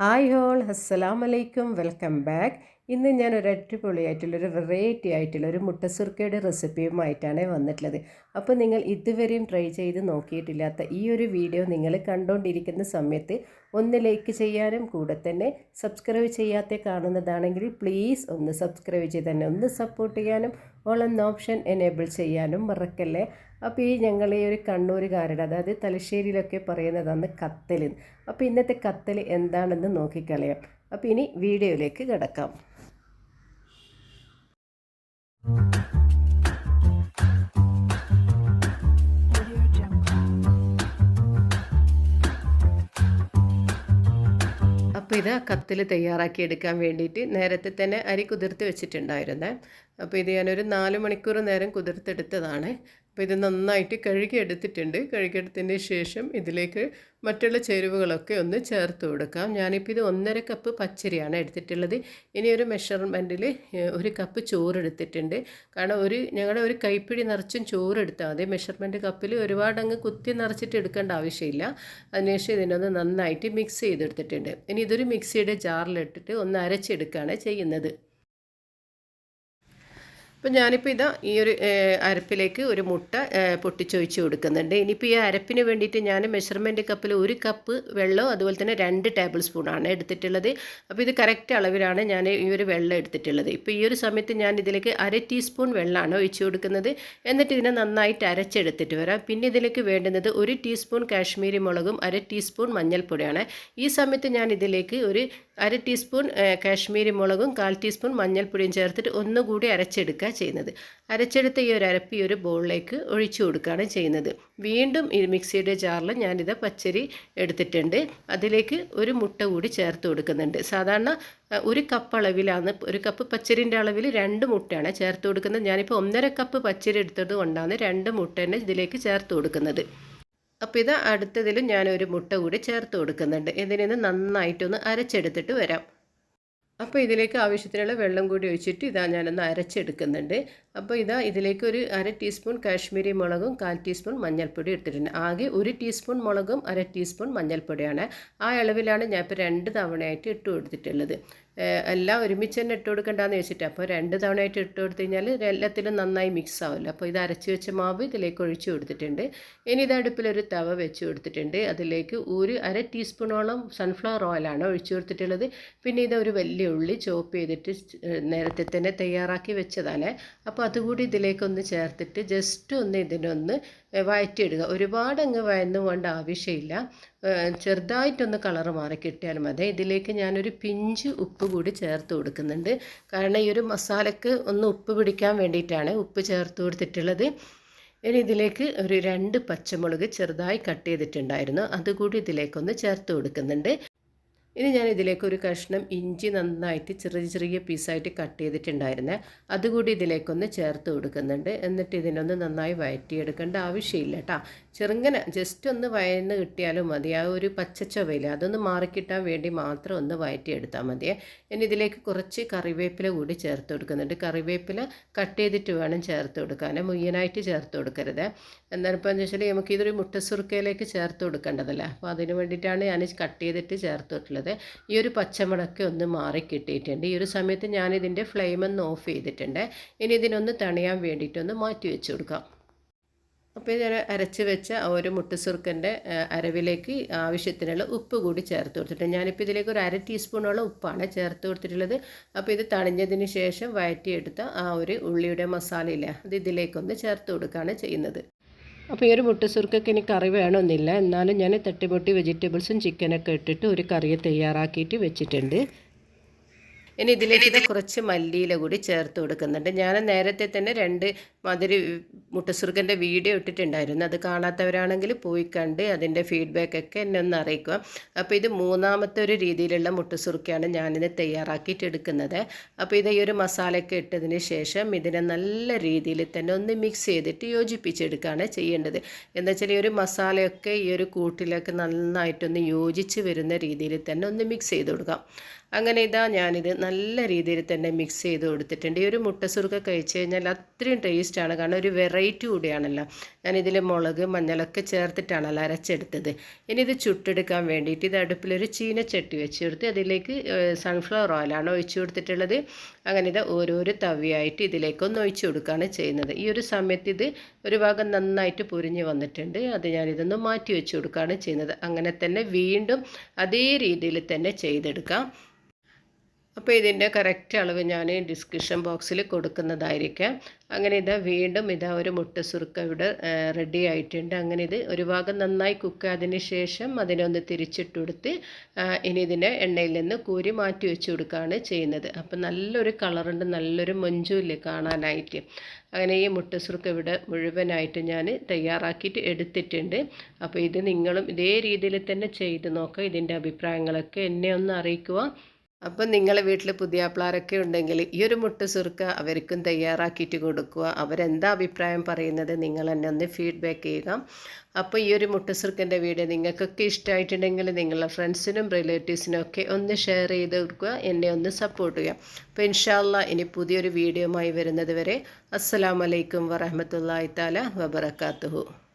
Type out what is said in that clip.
Hi whole അസ്സലാം വലൈക്കും welcome back ഇന്ന് ഞാൻ ഒരു അടിപൊളിയായിട്ടുള്ളൊരു വെറൈറ്റി ആയിട്ടുള്ള ഒരു മുട്ടസുർക്കയുടെ റെസിപ്പിയുമായിട്ടാണ് വന്നിട്ടുള്ളത്. അപ്പോൾ നിങ്ങൾ ഇതുവരെയും ട്രൈ ചെയ്ത് നോക്കിയിട്ടില്ലാത്ത ഈ ഒരു വീഡിയോ നിങ്ങൾ കണ്ടുകൊണ്ടിരിക്കുന്ന സമയത്ത് ഒന്ന് ലൈക്ക് ചെയ്യാനും കൂടെ തന്നെ സബ്സ്ക്രൈബ് ചെയ്യാത്ത കാണുന്നതാണെങ്കിൽ പ്ലീസ് ഒന്ന് സബ്സ്ക്രൈബ് ചെയ്ത് തന്നെ ഒന്ന് സപ്പോർട്ട് ചെയ്യാനും ഓൾ എന്ന ഓപ്ഷൻ എനേബിൾ ചെയ്യാനും മറക്കല്ലേ? അപ്പോൾ ഈ ഞങ്ങൾ ഈ ഒരു കണ്ണൂരുകാരുടെ അതായത് തലശ്ശേരിയിലൊക്കെ പറയുന്നതാണ് കത്തൽ അപ്പോൾ ഇന്നത്തെ കത്തൽ എന്താണെന്ന് നോക്കിക്കളയാം. അപ്പോൾ ഇനി വീഡിയോയിലേക്ക് കിടക്കാം. ഇത് കത്തിൽ തയ്യാറാക്കി എടുക്കാൻ വേണ്ടിയിട്ട് നേരത്തെ തന്നെ അരി കുതിർത്ത് വെച്ചിട്ടുണ്ടായിരുന്നേ. അപ്പോൾ ഇത് ഞാനൊരു നാല് മണിക്കൂർ നേരം കുതിർത്തെടുത്തതാണ്. അപ്പോൾ ഇത് നന്നായിട്ട് കഴുകിയെടുത്തിട്ടുണ്ട്. കഴുകിയെടുത്തതിന് ശേഷം ഇതിലേക്ക് മറ്റുള്ള ചേരുവകളൊക്കെ ഒന്ന് ചേർത്ത് കൊടുക്കാം. ഞാനിപ്പോൾ ഇത് ഒന്നര കപ്പ് പച്ചരിയാണ് എടുത്തിട്ടുള്ളത്. ഇനി ഒരു മെഷർമെന്റിൽ ഒരു കപ്പ് ചോറ് എടുത്തിട്ടുണ്ട് കാരണം ഒരു ഞങ്ങളുടെ ഒരു കൈപ്പിടി നിറച്ചും ചോറ് എടുത്താൽ മതി. മെഷർമെന്റ് കപ്പിൽ ഒരുപാട് അങ്ങ് കുത്തി നിറച്ചിട്ട് എടുക്കേണ്ട ആവശ്യമില്ല. അതിനുശേഷം ഇതിനൊന്ന് നന്നായിട്ട് മിക്സ് ചെയ്തെടുത്തിട്ടുണ്ട്. ഇനി ഇതൊരു മിക്സിയുടെ ജാറിലിട്ടിട്ട് ഒന്ന് അരച്ചെടുക്കുകയാണ് ചെയ്യുന്നത്. അപ്പം ഞാനിപ്പോൾ ഇതാ ഈ ഒരു അരപ്പിലേക്ക് ഒരു മുട്ട പൊട്ടിച്ചൊഴിച്ച് കൊടുക്കുന്നുണ്ട്. ഇനിയിപ്പോൾ ഈ അരപ്പിന് വേണ്ടിയിട്ട് ഞാൻ മെഷർമെന്റ് കപ്പിൽ ഒരു കപ്പ് വെള്ളം അതുപോലെ തന്നെ രണ്ട് ടേബിൾ സ്പൂണാണ് എടുത്തിട്ടുള്ളത്. അപ്പോൾ ഇത് കറക്റ്റ് അളവിലാണ് ഞാൻ ഈ ഒരു വെള്ളം എടുത്തിട്ടുള്ളത്. ഇപ്പോൾ ഈ ഒരു സമയത്ത് ഞാൻ ഇതിലേക്ക് അര ടീസ്പൂൺ വെള്ളമാണ് ഒഴിച്ചു കൊടുക്കുന്നത്. എന്നിട്ട് ഇതിനെ നന്നായിട്ട് അരച്ചെടുത്തിട്ട് വരാം. പിന്നെ ഇതിലേക്ക് വേണ്ടുന്നത് ഒരു ടീസ്പൂൺ കാശ്മീരി മുളകും അര ടീസ്പൂൺ മഞ്ഞൾപ്പൊടിയാണ്. ഈ സമയത്ത് ഞാൻ ഇതിലേക്ക് ഒരു അര ടീസ്പൂൺ കാശ്മീരി മുളകും കാൽ ടീസ്പൂൺ മഞ്ഞൾപ്പൊടിയും ചേർത്തിട്ട് ഒന്നുകൂടി അരച്ചെടുക്കുക. ചെയ്യുന്നത്. അരച്ചെടുത്ത ഈ ഒരു അരപ്പ് ഒരു ബൗളിലേക്ക് ഒഴിച്ചു കൊടുക്കുകയാണ് ചെയ്യുന്നത്. വീണ്ടും ഈ മിക്സിയുടെ ജാറിൽ ഞാനിത് പച്ചരി എടുത്തിട്ടുണ്ട്. അതിലേക്ക് ഒരു മുട്ട കൂടി ചേർത്ത് കൊടുക്കുന്നുണ്ട്. സാധാരണ ഒരു കപ്പ് അളവിലാണ് ഒരു കപ്പ് പച്ചരിന്റെ അളവിൽ രണ്ട് മുട്ടയാണ് ചേർത്ത് കൊടുക്കുന്നത്. ഞാനിപ്പോൾ ഒന്നര കപ്പ് പച്ചരി എടുത്തത് കൊണ്ടാണ് രണ്ട് മുട്ട തന്നെ ഇതിലേക്ക് ചേർത്ത് കൊടുക്കുന്നത്. അപ്പോൾ ഇത് അടുത്തതിലും ഞാനൊരു മുട്ട കൂടി ചേർത്ത് കൊടുക്കുന്നുണ്ട്. ഇതിനെ നന്നായിട്ടൊന്ന് അരച്ചെടുത്തിട്ട് വരാം. അപ്പോൾ ഇതിലേക്ക് ആവശ്യത്തിനുള്ള വെള്ളം കൂടി ഒഴിച്ചിട്ട് ഇതാ ഞാനൊന്ന് അരച്ചെടുക്കുന്നുണ്ട്. അപ്പോൾ ഇതാ ഇതിലേക്ക് ഒരു അര ടീസ്പൂൺ കാശ്മീരി മുളകും കാൽ ടീസ്പൂൺ മഞ്ഞൾപ്പൊടി എടുത്തിട്ടുണ്ട്. ആകെ ഒരു ടീസ്പൂൺ മുളകും അര ടീസ്പൂൺ മഞ്ഞൾപ്പൊടിയാണ്. ആ അളവിലാണ് ഞാൻ ഇപ്പോൾ രണ്ട് തവണയായിട്ട് ഇട്ട് കൊടുത്തിട്ടുള്ളത്. എല്ലാം ഒരുമിച്ച് തന്നെ ഇട്ട് കൊടുക്കണ്ടെന്ന് വെച്ചിട്ട് അപ്പോൾ രണ്ട് തവണയായിട്ട് ഇട്ട് കൊടുത്തു കഴിഞ്ഞാൽ എല്ലാത്തിലും നന്നായി മിക്സ് ആവില്ല അപ്പോൾ ഇത് അരച്ച് വെച്ച മാവ് ഇതിലേക്ക് ഒഴിച്ചു കൊടുത്തിട്ടുണ്ട്. ഇനി ഇത് അടുപ്പിലൊരു തവ വെച്ച് കൊടുത്തിട്ടുണ്ട്. അതിലേക്ക് ഒരു അര ടീസ്പൂണോളം സൺഫ്ലവർ ഓയിലാണ് ഒഴിച്ചു കൊടുത്തിട്ടുള്ളത്. പിന്നെ ഇത് ഒരു വലിയ ഉള്ളി ചോപ്പ് ചെയ്തിട്ട് നേരത്തെ തന്നെ തയ്യാറാക്കി വെച്ചതാണ്. അപ്പോൾ അതുകൂടി ഇതിലേക്കൊന്ന് ചേർത്തിട്ട് ജസ്റ്റ് ഒന്ന് ഇതിനൊന്ന് വഴറ്റിയിടുക ഒരുപാട് അങ്ങ് വഴന്നു കൊണ്ട് ആവശ്യമില്ല. ചെറുതായിട്ടൊന്ന് കളർ മാറി കിട്ടിയാൽ മതി. ഇതിലേക്ക് ഞാനൊരു പിഞ്ച് ഉപ്പ് കൂടി ചേർത്ത് കൊടുക്കുന്നുണ്ട്. കാരണം ഈ ഒരു മസാലക്ക് ഒന്ന് ഉപ്പ് പിടിക്കാൻ വേണ്ടിയിട്ടാണ് ഉപ്പ് ചേർത്ത് കൊടുത്തിട്ടുള്ളത്. ഇനി ഇതിലേക്ക് ഒരു രണ്ട് പച്ചമുളക് ചെറുതായി കട്ട് ചെയ്തിട്ടുണ്ടായിരുന്നു. അതുകൂടി ഇതിലേക്കൊന്ന് ചേർത്ത് കൊടുക്കുന്നുണ്ട്. ഇനി ഞാൻ ഇതിലേക്ക് ഒരു കഷ്ണം ഇഞ്ചി നന്നായിട്ട് ചെറിയ ചെറിയ പീസായിട്ട് കട്ട് ചെയ്തിട്ടുണ്ടായിരുന്നെ. അതുകൂടി ഇതിലേക്കൊന്ന് ചേർത്ത് കൊടുക്കുന്നുണ്ട്. എന്നിട്ട് ഇതിനൊന്ന് നന്നായി വഴറ്റിയെടുക്കേണ്ട ആവശ്യമില്ല കേട്ടോ. ചെറുങ്ങനെ ജസ്റ്റ് ഒന്ന് വയന്ന് കിട്ടിയാലും മതി. ആ ഒരു പച്ചച്ചവയില്ല അതൊന്ന് മാറിക്കിട്ടാൻ വേണ്ടി മാത്രം ഒന്ന് വഴറ്റിയെടുത്താൽ മതിയേ. ഇനി ഇതിലേക്ക് കുറച്ച് കറിവേപ്പില കൂടി ചേർത്ത് കൊടുക്കുന്നുണ്ട്. കറിവേപ്പില കട്ട് ചെയ്തിട്ട് വേണം ചേർത്ത് കൊടുക്കാൻ മുയ്യനായിട്ട് ചേർത്ത് കൊടുക്കരുത്. എന്തായാലും ഇപ്പോൾ എന്ന് വെച്ചാൽ നമുക്കിതൊരു മുട്ടസുറുക്കയിലേക്ക് ചേർത്ത് കൊടുക്കേണ്ടതല്ലേ? അപ്പോൾ അതിന് വേണ്ടിയിട്ടാണ് ഞാൻ കട്ട് ചെയ്തിട്ട് ചേർത്തിട്ടുള്ളത് ഈ ഒരു പച്ചമുളക് ഒന്ന് മാറി കിട്ടിയിട്ടുണ്ട്. ഈ ഒരു സമയത്ത് ഞാനിതിന്റെ ഫ്ലെയിം ഒന്ന് ഓഫ് ചെയ്തിട്ടുണ്ട്. ഇനി ഇതിനൊന്ന് തണിയാൻ വേണ്ടിയിട്ടൊന്ന് മാറ്റി വെച്ച് കൊടുക്കാം. അപ്പോൾ ഞാൻ അരച്ച് വെച്ച ഒരു മുട്ടുസുറുക്കന്റെ അരവിലേക്ക് ആവശ്യത്തിനുള്ള ഉപ്പ് കൂടി ചേർത്ത് കൊടുത്തിട്ടുണ്ട്. ഞാനിപ്പോൾ ഇതിലേക്ക് ഒരു അര ടീസ്പൂണോളം ഉപ്പാണ് ചേർത്ത് കൊടുത്തിട്ടുള്ളത്. അപ്പോൾ ഇത് തണിഞ്ഞതിന് ശേഷം വഴറ്റിയെടുത്ത ആ ഒരു ഉള്ളിയുടെ മസാലയില്ല അത് ഇതിലേക്കൊന്ന് ചേർത്ത് കൊടുക്കുകയാണ് ചെയ്യുന്നത്. അപ്പോൾ ഈ ഒരു മുട്ടസുർക്കൊക്കെ എനിക്ക് കറി വേണമെന്നില്ല. എന്നാലും ഞാൻ തട്ടിമുട്ടി വെജിറ്റബിൾസും ചിക്കനൊക്കെ ഇട്ടിട്ട് ഒരു കറിയെ തയ്യാറാക്കിയിട്ട് വെച്ചിട്ടുണ്ട്. ഇനി ഇതിലേക്ക് കുറച്ച് മല്ലിയില കൂടി ചേർത്ത് കൊടുക്കുന്നുണ്ട്. ഞാൻ നേരത്തെ തന്നെ രണ്ട് മധുര മുട്ടസുർക്കന്റെ വീഡിയോ ഇട്ടിട്ടുണ്ടായിരുന്നു. അത് കാണാത്തവരാണെങ്കിൽ പോയി കണ്ട് അതിന്റെ ഫീഡ്ബാക്കൊക്കെ എന്നെ ഒന്ന് അറിയിക്കുക. അപ്പോൾ ഇത് മൂന്നാമത്തെ ഒരു രീതിയിലുള്ള മുട്ടസുർക്കയാണ് ഞാനിത് തയ്യാറാക്കിയിട്ട് എടുക്കുന്നത്. അപ്പോൾ ഇത് ഈ ഒരു മസാലയൊക്കെ ഇട്ടതിന് ശേഷം ഇതിനെ നല്ല രീതിയിൽ തന്നെ ഒന്ന് മിക്സ് ചെയ്തിട്ട് യോജിപ്പിച്ചെടുക്കുകയാണ് ചെയ്യേണ്ടത്. എന്താ വെച്ചാൽ ഈ ഒരു മസാലയൊക്കെ ഈ ഒരു കൂട്ടിലൊക്കെ നന്നായിട്ടൊന്ന് യോജിച്ച് വരുന്ന രീതിയിൽ തന്നെ ഒന്ന് മിക്സ് ചെയ്ത് കൊടുക്കാം. അങ്ങനെ ഇതാ ഞാനിത് നല്ല രീതിയിൽ തന്നെ മിക്സ് ചെയ്ത് കൊടുത്തിട്ടുണ്ട്. ഈ ഒരു മുട്ട സുറുക്ക കഴിച്ച് കഴിഞ്ഞാൽ അത്രയും ടേസ്റ്റാണ് കാരണം ഒരു വെറൈറ്റി കൂടിയാണല്ലോ. ഞാനിതിൽ മുളക് മഞ്ഞളൊക്കെ ചേർത്തിട്ടാണല്ലോ അരച്ചെടുത്തത്. ഇനി ഇത് ചുട്ടെടുക്കാൻ വേണ്ടിയിട്ട് ഇത് അടുപ്പിലൊരു ചീനച്ചട്ടി വെച്ച് കൊടുത്ത് അതിലേക്ക് സൺഫ്ലവർ ഓയിലാണ് ഒഴിച്ചു കൊടുത്തിട്ടുള്ളത്. അങ്ങനെ ഇത് ഓരോരോ തവിയായിട്ട് ഇതിലേക്കൊന്ന് ഒഴിച്ചു കൊടുക്കുകയാണ് ചെയ്യുന്നത്. ഈ ഒരു സമയത്ത് ഇത് ഒരു ഭാഗം നന്നായിട്ട് പൊരിഞ്ഞ് വന്നിട്ടുണ്ട്. അത് ഞാനിതൊന്ന് മാറ്റി വെച്ച് കൊടുക്കുകയാണ് ചെയ്യുന്നത്. അങ്ങനെ തന്നെ വീണ്ടും അതേ രീതിയിൽ തന്നെ ചെയ്തെടുക്കാം. അപ്പോൾ ഇതിന്റെ കറക്റ്റ് അളവ് ഞാൻ ഡിസ്ക്രിപ്ഷൻ ബോക്സിൽ കൊടുക്കുന്നതായിരിക്കാം. അങ്ങനെ ഇതാ വീണ്ടും ഇതാ ഒരു മുട്ട സുറുക്ക ഇവിടെ റെഡി ആയിട്ടുണ്ട്. അങ്ങനെ ഇത് ഒരു ഭാഗം നന്നായി കുക്ക് അതിന് ശേഷം അതിനൊന്ന് തിരിച്ചിട്ട് കൊടുത്ത് ഇനി ഇതിനെ എണ്ണയിൽ നിന്ന് കൂരി മാറ്റി വെച്ച് കൊടുക്കുകയാണ് ചെയ്യുന്നത്. അപ്പം നല്ലൊരു കളറുണ്ട് നല്ലൊരു മൊഞ്ചുമില്ലേ കാണാനായിട്ട്. അങ്ങനെ ഈ മുട്ട സുറുക്ക ഇവിടെ മുഴുവനായിട്ട് ഞാൻ തയ്യാറാക്കിയിട്ട് എടുത്തിട്ടുണ്ട്. അപ്പോൾ ഇത് നിങ്ങളും ഇതേ രീതിയിൽ തന്നെ ചെയ്ത് നോക്കുക ഇതിന്റെ അഭിപ്രായങ്ങളൊക്കെ എന്നെ ഒന്ന് അറിയിക്കുക അപ്പം നിങ്ങളെ വീട്ടിൽ പുതിയ ആപ്പിളാരൊക്കെ ഉണ്ടെങ്കിൽ ഈ ഒരു മുട്ട സുറുക്ക അവർക്കും തയ്യാറാക്കിയിട്ട് കൊടുക്കുക. അവരെന്താ അഭിപ്രായം പറയുന്നത് നിങ്ങൾ എന്നെ ഒന്ന് ഫീഡ്ബാക്ക് ചെയ്യുക. അപ്പോൾ ഈ ഒരു മുട്ട സുറുക്കന്റെ വീഡിയോ നിങ്ങൾക്കൊക്കെ ഇഷ്ടമായിട്ടുണ്ടെങ്കിൽ നിങ്ങളുടെ ഫ്രണ്ട്സിനും റിലേറ്റീവ്സിനും ഒക്കെ ഒന്ന് ഷെയർ ചെയ്ത് കൊടുക്കുക. എന്നെ ഒന്ന് സപ്പോർട്ട് ചെയ്യുക. അപ്പോൾ ഇൻഷാല്ല ഇനി പുതിയൊരു വീഡിയോയുമായി വരുന്നത് വരെ. അസ്സാം വലൈക്കും വറഹമത്തല്ലാ താല വബർക്കാത്തുഹു